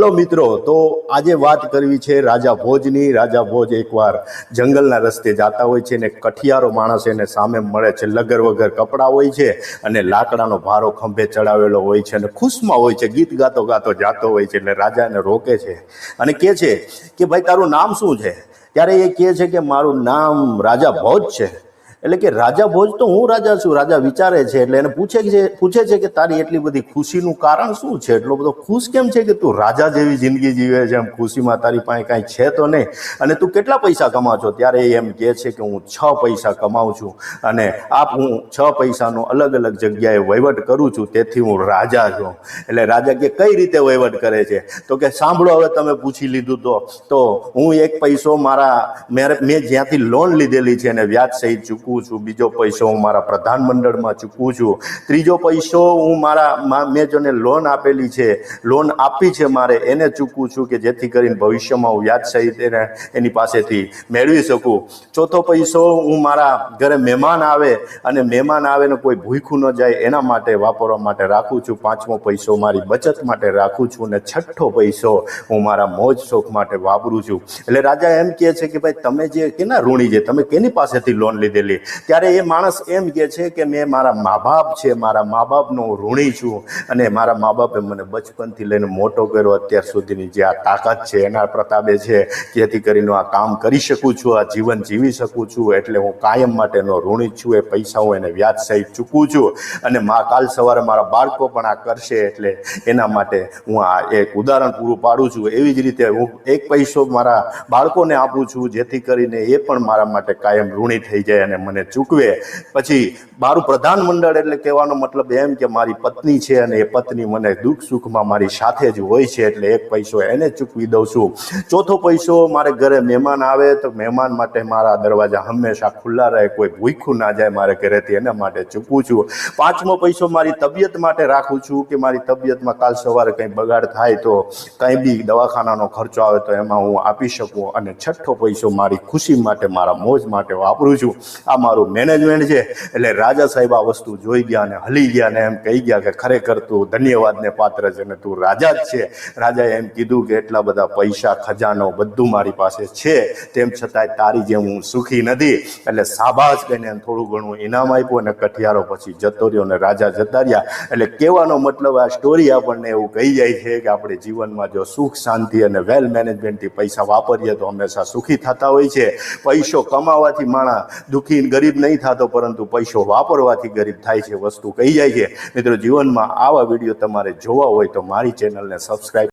Hello મિત્રો, તો આજે વાત કરવી છે રાજા ભોજની. રાજા ભોજ એકવાર જંગલના રસ્તે જતા હોય છે ને કઠિયારો માણસ એને સામે મળે છે. લગર વગર કપડાં હોય છે અને લાકડાનો ભારો ખંભે ચડાવેલો હોય છે અને ખુશમાં હોય છે. ગીત ગાતો ગાતો જાતો હોય છે એટલે રાજા એને રોકે છે અને કહે છે કે, ભાઈ, તારું નામ શું છે? ત્યારે એ કહે છે કે, મારું નામ રાજા ભોજ છે. એટલે કે રાજા ભોજ તો હું રાજા છું, રાજા વિચારે છે, એટલે એને પૂછે છે પૂછે છે કે તારી એટલી બધી ખુશીનું કારણ શું છે? એટલો બધો ખુશ કેમ છે કે તું રાજા જેવી જિંદગી જીવે છે? એમ ખુશીમાં તારી પાસે કાંઈ છે તો નહીં. અને તું કેટલા પૈસા કમાવ છો ત્યારે એમ કહે છે કે હું છ પૈસા કમાઉં છું અને આપ હું છ પૈસાનો અલગ અલગ જગ્યાએ વહીવટ કરું છું, તેથી હું રાજા છું. એટલે રાજા કે કઈ રીતે વહીવટ કરે છે? તો કે સાંભળો, હવે તમે પૂછી લીધું તો તો હું એક પૈસો મારા મેં જ્યાંથી લોન લીધેલી છે અને વ્યાજ સહિત ચૂકવું છું, બીજો પૈસો હું મારા પ્રધાનમંડળમાં ચૂકવું છું, ત્રીજો પૈસો હું મારા મેં જેને લોન આપેલી છે લોન આપી છે મારે, એને ચૂકવું છું કે જેથી કરીને ભવિષ્યમાં હું વ્યાજ સહિત એને, એની પાસેથી મેળવી શકું. ચોથો પૈસો હું મારા ઘરે મહેમાન આવે અને મહેમાન આવે ને કોઈ ભૂખ્યું ન જાય, એના માટે વાપરવા માટે રાખું છું. પાંચમો પૈસો મારી બચત માટે રાખું છું અને છઠ્ઠો પૈસો હું મારા મોજ શોખ માટે વાપરું છું. એટલે રાજા એમ કહે છે કે ભાઈ તમે જે, કેના ઋણી છે તમે કેની પાસેથી લોન લીધેલી? ત્યારે એ માણસ એમ કહે છે કે મેં મારા મા બાપ છે, મારા મા બાપનો હું ઋણી છું અને મારા મા બાપે મને બચપનથી લઈને મોટો કર્યો, અત્યાર સુધીની જે આ તાકાત છે, એના પ્રતાપે છે, જેથી કરીને આ કામ કરી શકું છું, આ જીવન જીવી શકું છું, એટલે હું કાયમ માટેનો ઋણી છું, એ પૈસા હું એને વ્યાજ સહિત ચૂકવું છું અને મા કાલ સવારે મારા બાળકો પણ આ કરશે, એટલે એના માટે હું આ એક ઉદાહરણ પૂરું પાડું છું. એવી જ રીતે હું એક પૈસો મારા બાળકોને આપું છું, જેથી કરીને એ પણ મારા માટે કાયમ ઋણી થઈ જાય અને મને ચૂકવે. પછી મારું પ્રધાનમંડળ એટલે કહેવાનો મતલબ એમ કે મારી પત્ની છે અને એ પત્ની મને દુઃખ સુખમાં મારી સાથે જ હોય છે એટલે એક પૈસો એને ચૂકવી દઉં છું. ચોથો પૈસો, મારે ઘરે મહેમાન આવે તો મહેમાન માટે મારા દરવાજા હંમેશા ખુલ્લા રહે, કોઈ ભૂખ્યું ના જાય મારે ઘરેથી એના માટે ચૂકવું છું. પાંચમો પૈસો, મારી તબિયત માટે રાખું છું કે મારી તબિયતમાં કાલ સવારે કંઈ બગાડ થાય તો કંઈ બી દવાખાનાનો ખર્ચો આવે તો એમાં હું આપી શકું. અને છઠ્ઠો પૈસો, મારી ખુશી માટે, મારા મોજ માટે વાપરું છું. આ મારું મેનેજમેન્ટ છે, એટલે રાજા સાહેબ આ વસ્તુ જોઈ ગયા અને હલી ગયા ને એમ કહી ગયા કે ખરેખર તું ધન્યવાદને પાત્ર છે ને તું રાજા જ છે. રાજાએ એમ કીધું કે એટલા બધા પૈસા, ખજાનો બધું મારી પાસે છે, તેમ છતાંય તારી જેમ હું સુખી નથી. એટલે સાબાસ કહીને થોડું ઘણું ઇનામ આપ્યું અને કઠિયારો પછી જતો રહ્યો અને રાજા જતા રહ્યા. એટલે કહેવાનો મતલબ આ સ્ટોરી આપણને એવું કહી જાય છે કે આપણે જીવનમાં જો સુખ, શાંતિ અને વેલ મેનેજમેન્ટથી પૈસા વાપરીએ તો હંમેશા સુખી થતા હોય છે. પૈસો કમાવાથી માણસ દુઃખી ગરીબ નહીં થતો, પરંતુ પૈસો વાપરવાથી ગરીબ થાય છે, વસ્તુ કહી જાય છે. મિત્રો, જીવનમાં આવા વીડિયો તમારે જોવા હોય તો મારી ચેનલને સબસ્ક્રાઈબ